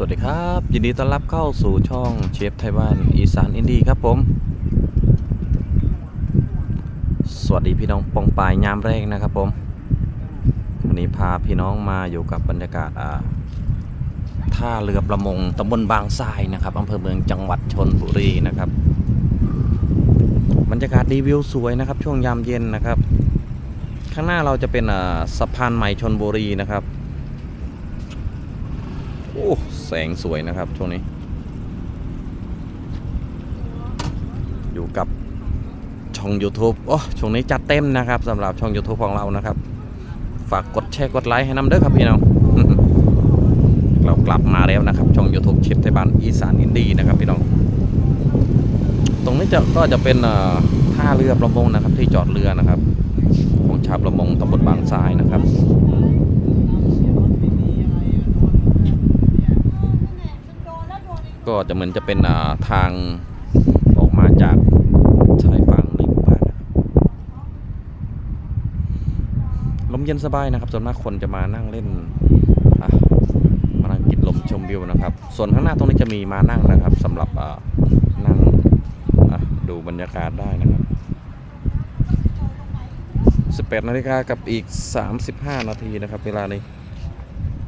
สวัสดีครับ ยินดีต้อนรับเข้าสู่ช่องเชฟไทยบ้านอีสานอินดี้ครับผม สวัสดีพี่น้องปองปายยามแรกนะครับผม วันนี้พาพี่น้องมาอยู่กับบรรยากาศอ่าท่าเรือประมงตำบลบางทรายนะครับอำเภอเมืองจังหวัดชนบุรีนะครับ บรรยากาศดีวิวสวยนะครับ ช่วงยามเย็นนะครับ ข้างหน้าเราจะเป็นสะพานใหม่ชนบุรีนะครับ อ้ แสงสวยนะครับ ช่วงนี้ อยู่กับช่อง YouTube โอ้ช่วงนี้จัดเต็มนะครับสำหรับช่อง YouTube ของเรานะครับ ฝากกดแชร์กดไลค์ให้น้ำเด้อครับพี่น้องเรากลับมาแล้วนะครับ ช่อง YouTube เชฟไทยบ้านอีสานอินดี้นะครับพี่น้อง ตรงนี้จะก็จะเป็นท่าเรือประมงนะครับ ที่จอดเรือนะครับ ของชาวประมงตำบลบางทรายนะครับ ก็จะเหมือนจะเป็นาทางออกมาจากชายฝั่งในหมู่บ้านลมเย็นสบายนะครับ ส่วนมากคนจะมานั่งเล่นมานั่งกินลมชมวิวนะครับ ส่วนข้างหน้าตรงนี้จะมีมานั่งนะครับสำหรับนั่งดูบรรยากาศได้นะครับ 18นาฬิกากับอีก 35 นาทีนะครับ เวลานี้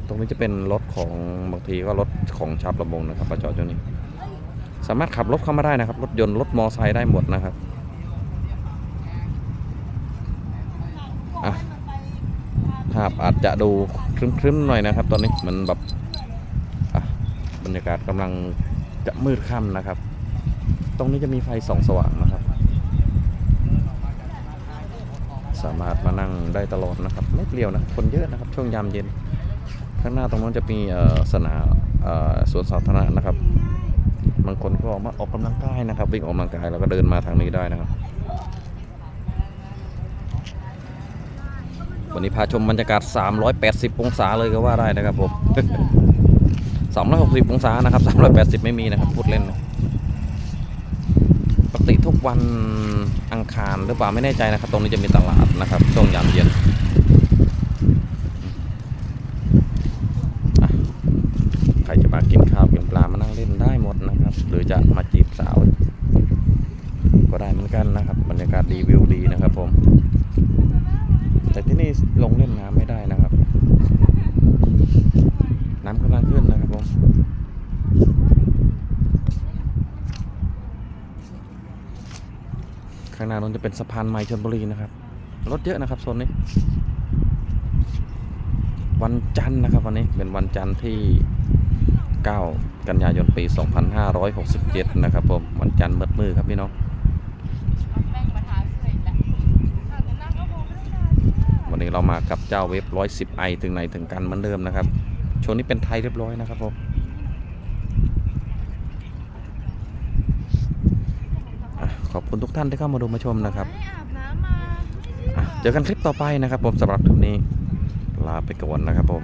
ตรงนี้จะเป็นรถของบางทีก็รถของชาวประมงนะครับมาจอดอยู่นี่สามารถขับรถเข้ามาได้นะครับ รถยนต์รถมอไซค์ได้หมดนะครับภาพอาจจะดูครึ้มๆหน่อยนะครับ ตอนนี้มันแบบบรรยากาศกำลังจะมืดค่ำนะครับ ตรงนี้จะมีไฟส่องสว่างนะครับ สามารถมานั่งได้ตลอดนะครับ ไม่เปลี่ยวนะ คนเยอะนะครับ ช่วงยามเย็น ข้างหน้าตรงนั้นจะมีสนามสวนสาธารณะนะครับบางคนก็ออกมาออกกำลังกายนะครับ วิ่งออกกำลังกายแล้วก็เดินมาทางนี้ได้นะครับ วันนี้พาชมบรรยากาศ 380 องศาเลยก็ว่าได้นะครับผม 360 องศานะครับ 380 ไม่มีนะครับ พูดเล่นนะปกติทุกวันอังคารหรือเปล่าไม่แน่ใจนะครับ ตรงนี้จะมีตลาดนะครับช่วงยามเย็น ใครจะ มากินข้าวกินปลามานั่งเล่นได้หมดนะครับ หรือจะมาจีบสาว ก็ได้เหมือนกันนะครับบรรยากาศดีวิวดีนะครับผม แต่ที่นี่ลงเล่นน้ำไม่ได้นะครับ น้ำกำลังขึ้นนะครับผมข้างหน้านั้นจะเป็นสะพานใหม่ชลบุรีนะครับ รถเยอะนะครับโซนนี้ วันจันทร์นะครับวันนี้เป็นวันจันทร์ที่ 9 กันยายนปี 2567 นะครับผมวันจันทร์มืดมือครับพี่น้องวันนี้เรามากับเจ้าเว็บ 110 i ถึงไหนถึงกันเหมือนเดิมนะครับช่วงนี้เป็นไทยเรียบร้อยนะครับผมขอบคุณทุกท่านที่เข้ามาดูมาชมนะครับ เจอกันคลิปต่อไปนะครับผมสำหรับคลิปนี้ ลาไปก่อนนะครับผม